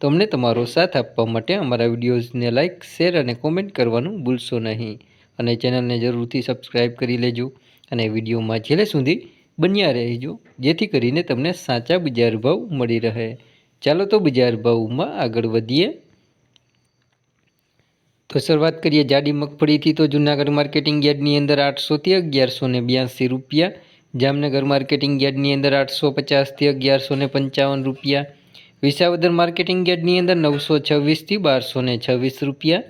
તો અમને તમારો સાથ આપવા માટે અમારા વિડીયોઝને લાઇક શેર અને કોમેન્ટ કરવાનું ભૂલશો નહીં. અને ચેનલને જરૂરથી સબસ્ક્રાઈબ કરી લેજો અને વિડીયોમાં છેલ્લે સુધી બન્યા રહેજો, જેથી કરીને તમને સાચા બજાર ભાવ મળી રહે. ચાલો તો બજાર ભાવમાં આગળ વધીએ. તો શરૂઆત કરીએ જાડી મગફળીથી. તો જૂનાગઢ માર્કેટિંગ યાર્ડની અંદર આઠસોથી અગિયારસો ને બ્યાસી રૂપિયા, જામનગર માર્કેટિંગ યાર્ડની અંદર આઠસો પચાસથી અગિયારસો પંચાવન રૂપિયા વિસાવદર માર્કેટિંગ યાર્ડની અંદર નવસો છવ્વીસથી બારસો ને છવ્વીસ રૂપિયા.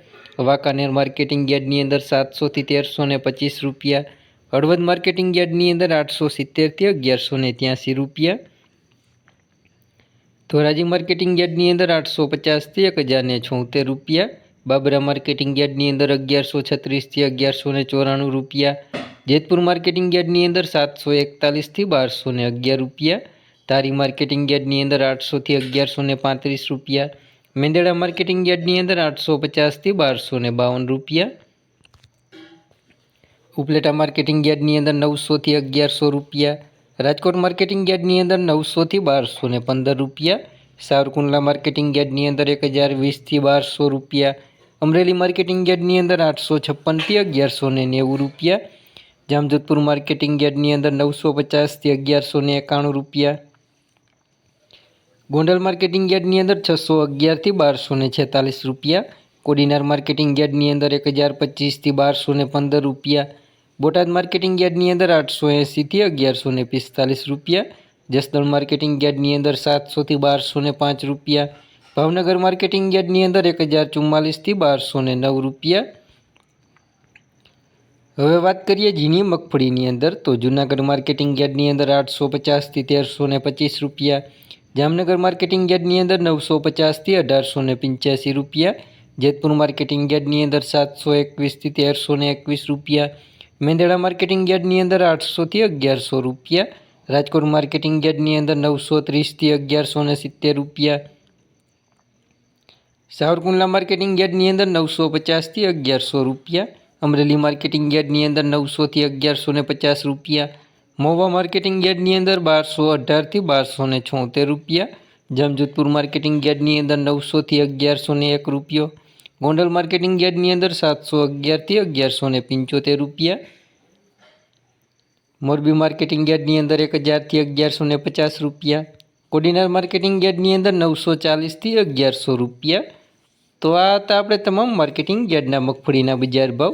વાંકાનેર માર્કેટિંગ યાર્ડની અંદર સાતસોથી તેરસો ને પચીસ રૂપિયા. હળવદ માર્કેટિંગ યાર્ડની અંદર આઠસો સિત્તેરથી અગિયારસો ને ત્યાંસી રૂપિયા. ધોરાજી માર્કેટિંગ યાર્ડની અંદર આઠસો પચાસથી એક હજાર ને છોતેર રૂપિયા. બાબરા માર્કેટિંગ યાર્ડની અંદર અગિયારસો છત્રીસથી અગિયારસો ને ચોરાણું રૂપિયા. જેતપુર માર્કેટિંગ યાર્ડની અંદર સાતસો એકતાલીસથી બારસો ને અગિયાર રૂપિયા. તારી માર્કેટિંગ યાર્ડની અંદર આઠસોથી અગિયારસો ને પાંત્રીસ રૂપિયા. મેંદડા માર્કેટિંગ યાર્ડની અંદર આઠસો પચાસથી બારસો ને બાવન રૂપિયા. ઉપલેટા માર્કેટિંગ યાર્ડની અંદર નવસોથી અગિયારસો રૂપિયા. રાજકોટ માર્કેટિંગ યાર્ડની અંદર નવસોથી બારસો ને પંદર રૂપિયા. સાવરકુંડલા માર્કેટિંગ યાર્ડની અંદર એક હજાર વીસથી બારસો રૂપિયા. અમરેલી માર્કેટિંગ યાર્ડની અંદર આઠસો છપ્પનથી અગિયારસો ને નેવું રૂપિયા. જામજોધપુર માર્કેટિંગ યાર્ડની અંદર નવસો પચાસથી અગિયારસો ને એકાણું રૂપિયા. ગોંડલ માર્કેટિંગ યાર્ડની અંદર છસો અગિયારથી બારસો ને છેતાલીસ રૂપિયા, કોડીનાર માર્કેટિંગ યાર્ડની અંદર એક હજાર પચીસથી બારસો ને પંદર રૂપિયા, બોટાદ માર્કેટિંગ યાર્ડની અંદર આઠસો એંસીથી અગિયારસો ને પિસ્તાલીસ રૂપિયા, જસદણ માર્કેટિંગ યાર્ડની અંદર સાતસોથી બારસો ને પાંચ રૂપિયા, ભાવનગર માર્કેટિંગ યાર્ડની અંદર એક હજાર ચુમ્માલીસથી બારસો ને નવ રૂપિયા. હવે વાત કરીએ ઝીણી મગફળીની અંદર તો જૂનાગઢ માર્કેટિંગ યાર્ડની અંદર આઠસો પચાસથી તેરસો ને પચીસ રૂપિયા જામનગર માર્કેટિંગ યાર્ડની અંદર નવસો પચાસથી અઢારસો ને પંચ્યાસી રૂપિયા, જેતપુર માર્કેટિંગ યાર્ડની અંદર સાતસો એકવીસથી તેરસો ને એકવીસ રૂપિયા, મેંદડા માર્કેટિંગ યાર્ડની અંદર આઠસોથી અગિયારસો રૂપિયા, રાજકોટ માર્કેટિંગ યાર્ડની અંદર નવસો ત્રીસથી અગિયારસો ને સિત્તેર રૂપિયા, સાવરકુંડલા માર્કેટિંગ યાર્ડની અંદર નવસો પચાસથી અગિયારસો રૂપિયા, અમરેલી માર્કેટિંગ યાર્ડની અંદર નવસોથી અગિયારસો ને પચાસ રૂપિયા મહુવા માર્કેટિંગ યાર્ડની અંદર બારસો અઢારથી બારસો ને છોતેર રૂપિયા, જમજોધપુર માર્કેટિંગ યાર્ડની અંદર નવસોથી અગિયારસો ને એક રૂપિયો, ગોંડલ માર્કેટિંગ યાર્ડની અંદર સાતસો અગિયારથી અગિયારસો ને પંચોતેર રૂપિયા, મોરબી માર્કેટિંગ યાર્ડની અંદર એક હજારથી અગિયારસો ને પચાસ રૂપિયા, કોડીનાર માર્કેટિંગ યાર્ડની અંદર નવસો ચાલીસથી અગિયારસો રૂપિયા. તો આ હતા આપણે તમામ માર્કેટિંગ યાર્ડના મગફળીના બજાર ભાવ.